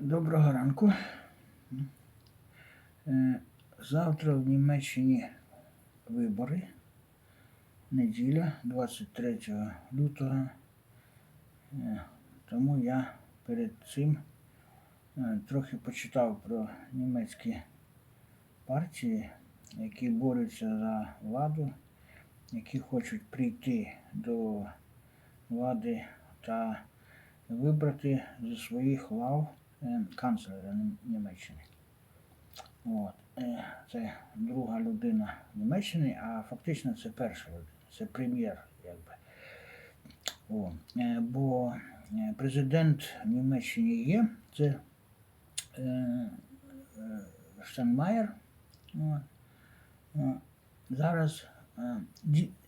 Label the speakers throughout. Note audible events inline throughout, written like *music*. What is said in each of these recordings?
Speaker 1: Доброго ранку. Е, Завтра в Німеччині вибори. Неділя, 23 лютого. Е, Тому я перед цим е, трохи почитав про німецькі партії, які борються за владу, які хочуть прийти до влади та вибрати зі своїх лав е, канцлера Німеччини. От. Е, Це друга людина Німеччини, а фактично це перша людина, це прем'єр, якби. О. е, Бо е, президент в Німеччині є, це. Е, Зараз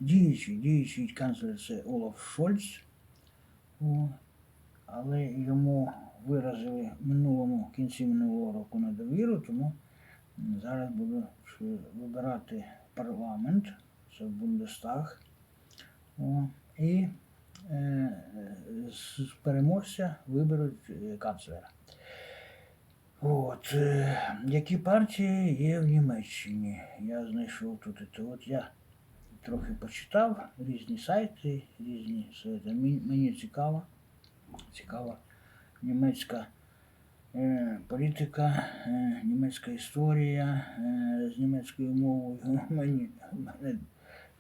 Speaker 1: діючий, діючий канцлер це Олаф Шольц. Але йому виразили минулому кінці минулого року недовіру, тому зараз буду вибирати парламент, це Бундестаг. О, і е, з переможця виберуть е, канцлера. От, е, які партії є в Німеччині? Я знайшов тут. це. От я трохи почитав різні сайти, різні сайти. Мені, цікаво, цікава німецька е, політика, е, німецька історія е, з німецькою мовою. *laughs* Мені, мене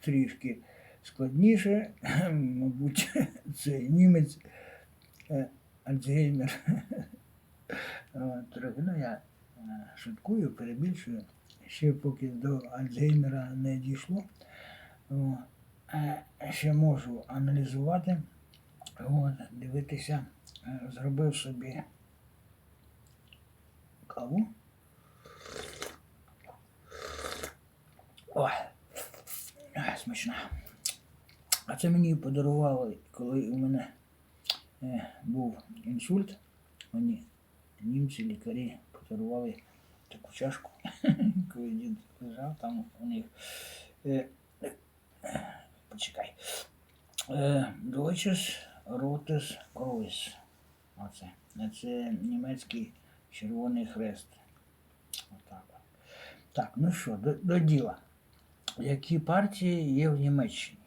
Speaker 1: трішки складніше, *clears throat* мабуть, *laughs* це німець е, Альцгеймер. *laughs* Ну я шуткую, перебільшую. Ще поки до Альцгеймера не дійшло. Ще можу аналізувати, дивитися, зробив собі каву. Ой, е, смачна. А це мені подарували, коли у мене е, був інсульт. Мені німці лікарі подарували таку чашку, *laughs* коли дід лежав там у них. Е, Почекай. Е, Deutsches Rotes Kreuz. Оце. Це німецький Червоний Хрест. Отак. Так, ну що, до, до діла. Які партії є в Німеччині?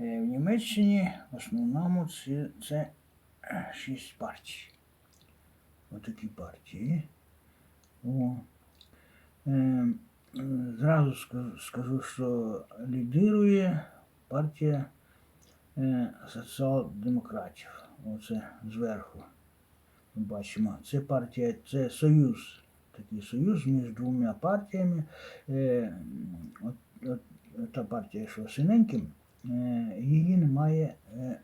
Speaker 1: Е, В Німеччині в основному це, це е, шість партій. Отакі партії. О. Е, Зразу скажу, скажу, що лідирує партія е, соціал-демократів. Оце зверху. Ми бачимо. Це партія, це союз. Такий союз між двома партіями. Е, от, от, та партія, що синеньким, е, її немає. Е,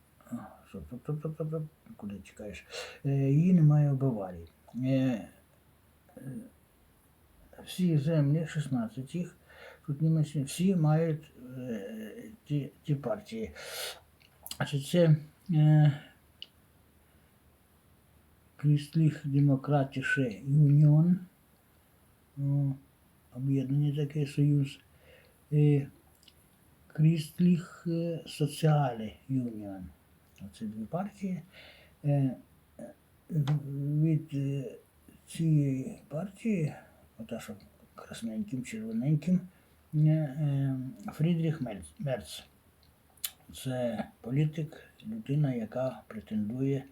Speaker 1: куди чекаєш? Е, її немає в Баварії. Е, е, всі землі, 16 їх, тут Німеччина, всі мають е, ті, ті партії. Значить, це е, Christlich Demokratische Union, о, об'єднаний такий союз, і Christlich Soziale Union. Оце дві партії. Е, від е, цієї партії, ота що красненьким, червоненьким, е, Фрідріх Мерц. Це політик, людина, яка претендує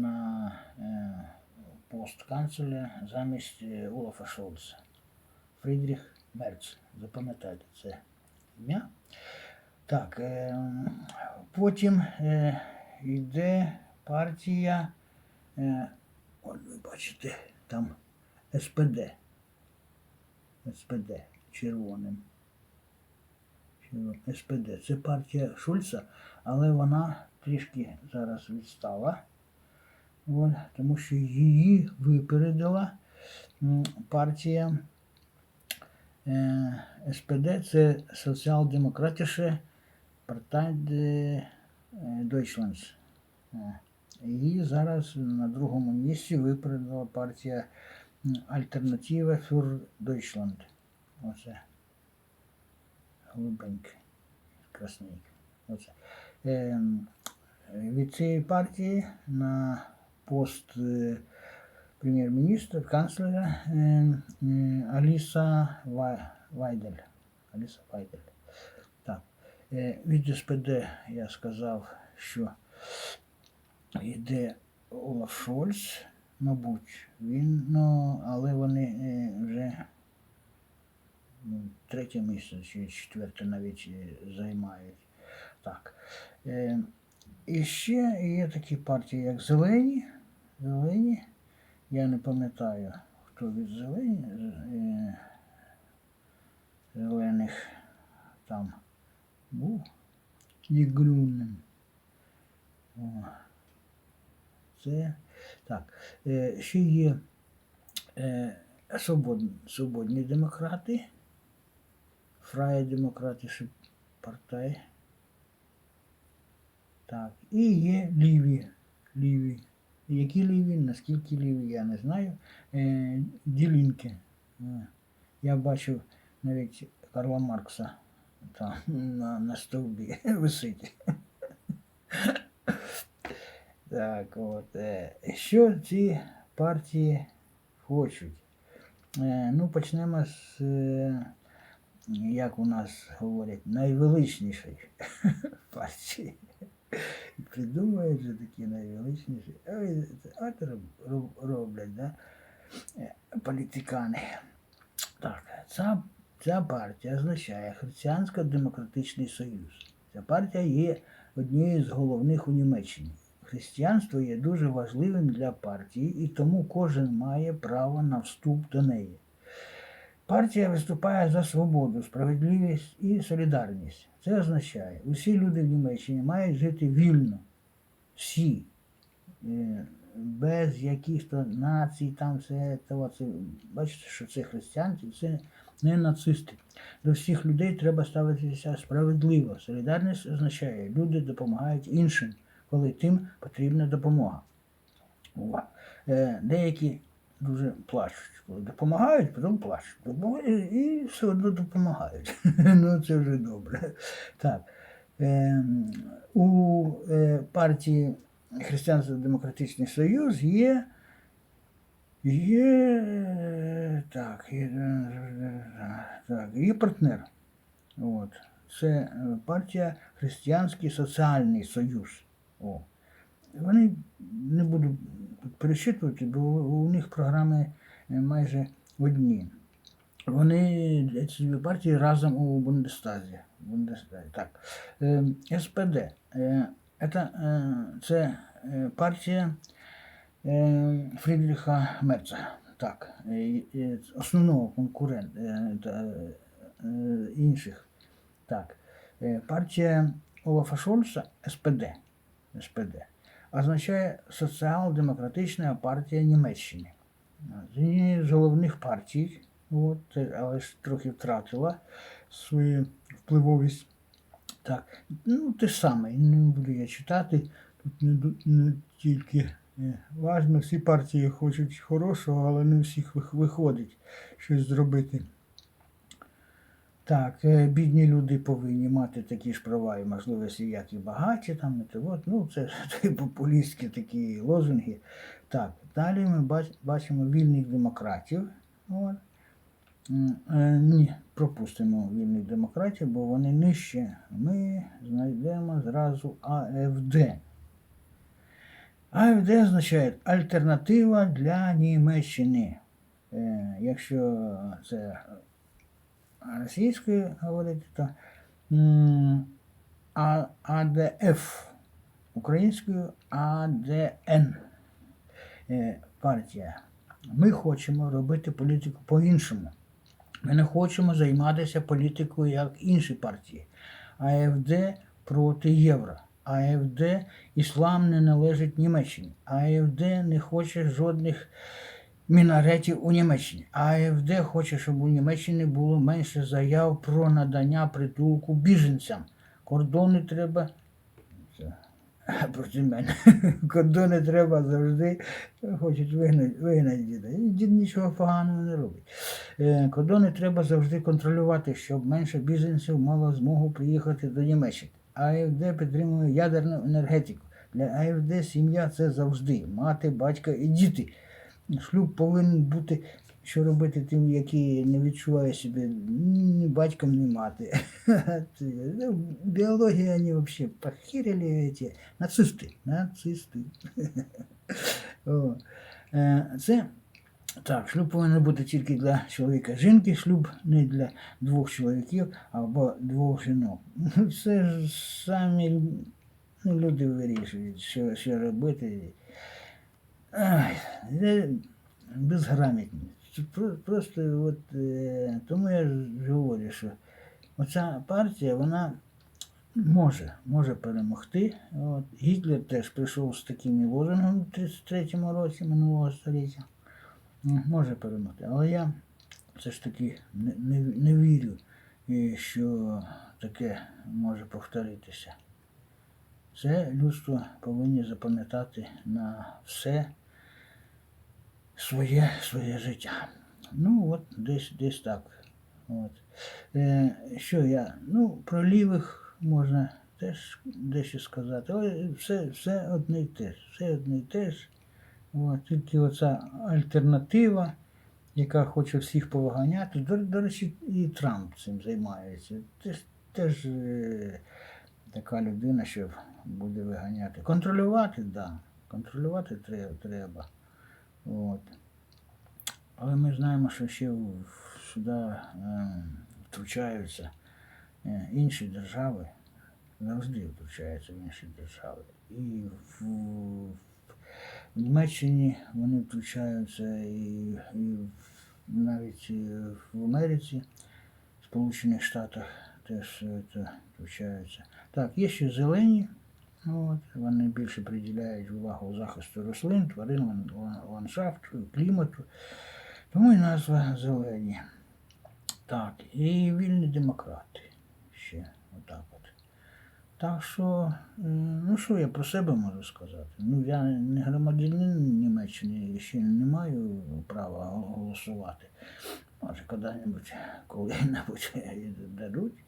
Speaker 1: на е, пост канцлера замість е, Олафа Шолца. Фрідріх Мерц. Запам'ятайте це ім'я. Так, е, потім йде партія. От ви бачите, там СПД. СПД. Червоним. СПД. Це партія Шульца, але вона трішки зараз відстала. Тому що її випередила партія е, СПД, це Соціал-демократіше de е, Deutschlands. Її зараз на другому місці випередила партія Альтернатива für Deutschland. Оце. Голубеньке, красненьке. Оце. Ем, від цієї партії на пост е, прем'єр-міністра, канцлера е, Аліса Вайдель. Аліса Вайдель. Так. Е, від СПД я сказав, що йде Олаф Шольц, мабуть, він, ну, але вони вже ну, третє місце чи четверте навіть займають. Так. І ще є такі партії, як Зелені. Зелені. Я не пам'ятаю, хто від зелені. е, Зелених там був. Єгрюнен. Це так. Е, ще є е, свободні, свободні демократи. Фрає демократична партія. Так. І є ліві. ліві. Які ліві, наскільки ліві, я не знаю. Е, ділінки. Е, Я бачив навіть Карла Маркса там на, на стовбі *laughs* висить. Так, от. е, Що ці партії хочуть? Ну, почнемо з, як у нас говорять, найвеличнішої *laughs* партії. Придумають же такі найвеличніші. От роб- роб- роблять, да? е, політикани. Так, ця, ця партія означає Християнсько-демократичний союз. Ця партія є однією з головних у Німеччині. Християнство є дуже важливим для партії, і тому кожен має право на вступ до неї. Партія виступає за свободу, справедливість і солідарність. Це означає, усі люди в Німеччині мають жити вільно. Всі. Е, Без якихось націй, там все того, це, бачите, що це християнці, це не нацисти. До всіх людей треба ставитися справедливо. Солідарність означає, люди допомагають іншим, коли тим потрібна допомога. Е, Деякі дуже плачуть, коли допомагають, потім плачуть. І все одно допомагають. *laughs* ну це вже добре. Так. Е, у е, партії Християнсько-Демократичний Союз є. Є, е, так, є, е, так, є партнер. От. Це партія Християнський соціальний союз. О. Вони не буду перечитувати, бо у них програми е, майже одні. Вони ці дві партії разом у Бундестазі. Бундестазі. Так. Е, СПД. Е, це партія Фрідріха Мерца. Так. Основного конкурента інших. Так. Партія Олафа Шольца СПД. СПД означає Соціал-демократична партія Німеччини. З однієї з головних партій, от, але ж трохи втратила свою впливовість. Так, ну те саме, не буду я читати. Тут не, не тільки е, важно, всі партії хочуть хорошого, але не всіх виходить щось зробити. Так, е, бідні люди повинні мати такі ж права і можливості, як і багаті, там, і от, ну, це ж *laughs* популістські такі лозунги. Так, далі ми бачимо вільних демократів. От. Е, Ні, пропустимо вільних демократів, бо вони нижче. Ми знайдемо зразу АФД. АФД означає альтернатива для Німеччини. Е, Якщо це російською говорити, то АДФ, українською АДН е, партія. Ми хочемо робити політику по-іншому. Ми не хочемо займатися політикою, як інші партії. АФД проти євро. АФД іслам не належить Німеччині. АФД не хоче жодних мінаретів у Німеччині. АФД хоче, щоб у Німеччині було менше заяв про надання притулку біженцям. Кордони треба. *laughs* Проти мене. *laughs* Кордони треба завжди хочуть вигнати, вигнати діда. Дід нічого поганого не робить. Е, Кордони треба завжди контролювати, щоб менше біженців мало змогу приїхати до Німеччини. АФД підтримує ядерну енергетику. Для АФД сім'я це завжди мати, батько і діти. Шлюб повинен бути, що робити тим, який не відчуває себе ні батьком, ні мати. *laughs* Ну, Біологія вони взагалі похерили ці нацисти. Нацисти. *laughs* Е, Це так, шлюб повинен бути тільки для чоловіка жінки, шлюб не для двох чоловіків або двох жінок. *laughs* Це ж самі ну, люди вирішують, що, що робити. Безграмотні. Просто от, е, тому я говорю, що оця партія, вона може, може перемогти. От. Гітлер теж прийшов з такими лозунгами в 33-му році минулого століття. Ну, Може перемогти. Але я все ж таки не, не, не вірю, е, що таке може повторитися. Це людство повинні запам'ятати на все своє, своє життя. Ну, от десь, десь так. От. Е, що я? Ну, про лівих можна теж дещо сказати, але все, все одне й те ж. Все одне й те ж. От, тільки оця альтернатива, яка хоче всіх повиганяти. До, до речі, і Трамп цим займається. Теж, теж е, така людина, що буде виганяти. Контролювати, так. Да. Контролювати треба. От. Але ми знаємо, що ще сюди е, втручаються е, інші держави, завжди втручаються в інші держави. І в, в Німеччині вони втручаються, і, і навіть в Америці, в Сполучених Штатах теж е, це втручаються. Так, є ще зелені. От, вони більше приділяють увагу захисту рослин, тварин, лан- лан- ландшафту, клімату. Тому і назва зелені. Так, і вільні демократи ще отак от. Так що, ну що я про себе можу сказати? Ну, я не громадянин Німеччини і ще не маю права голосувати. Може, коли-небудь, коли-небудь *laughs* дадуть.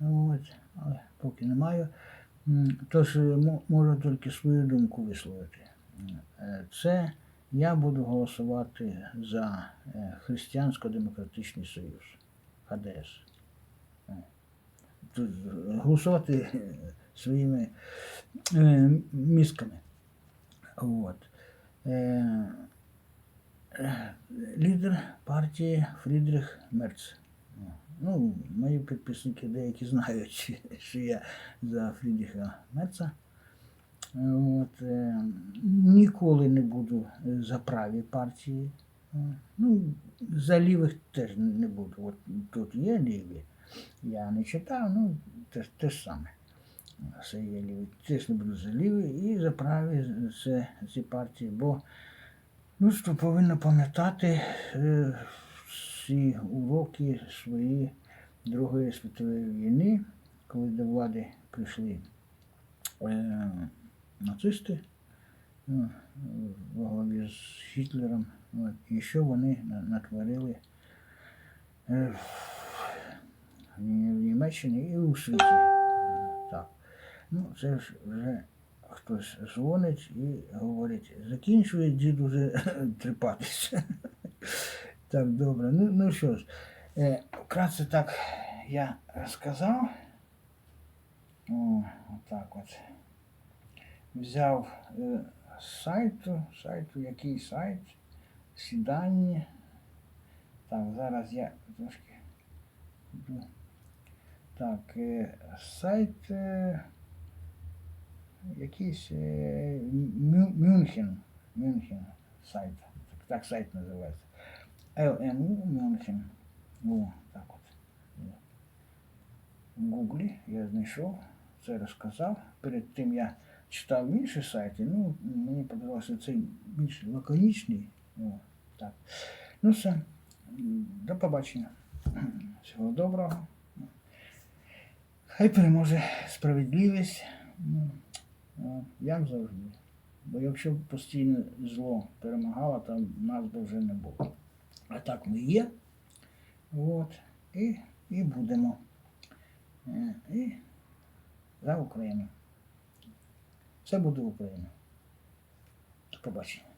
Speaker 1: От, але поки не маю. Тож можу тільки свою думку висловити. Е, Це я буду голосувати за е, Християнсько-демократичний союз ХДС. Е, голосувати своїми мізками. От. Лідер партії Фрідрих Мерц. Ну, мої підписники деякі знають, *laughs* що я за Фрідріха Мерца. От, е, ніколи не буду за праві партії. Ну, за лівих теж не буду. От тут є ліві. Я не читав, ну, те, те ж саме. Все є ліві. Теж не буду за ліві і за праві це, ці партії, бо людство повинно пам'ятати е, всі уроки свої Другої світової війни, коли до влади прийшли е, нацисти ну, во главі з Гітлером. От, і що вони натворили е, в в Німеччині і у світі. Так. Ну, це ж вже хтось дзвонить і говорить, закінчує дід уже *laughs* тріпатися. Так, добре. Ну, ну що ж, е, вкратце так я сказав. О, отак от. Взяв е, сайту, сайту, який сайт, сідання. Так, зараз я трошки. Так, е, сайт е, якийсь е, Мюнхен. Мюнхен сайт. Так, так сайт називається. ЛМУ Мюнхен. О, так от. В Гуглі я знайшов, це розказав. Перед тим я читав інші сайти, ну, мені подобався цей більш лаконічний. О, так. Ну все. До побачення. Всього доброго. Хай переможе справедливість, як завжди. Бо якщо б постійно зло перемагало, то нас би вже не було. А так ми є. От. І, і будемо. Е, І за Україну. Все буде Україна. До побачення.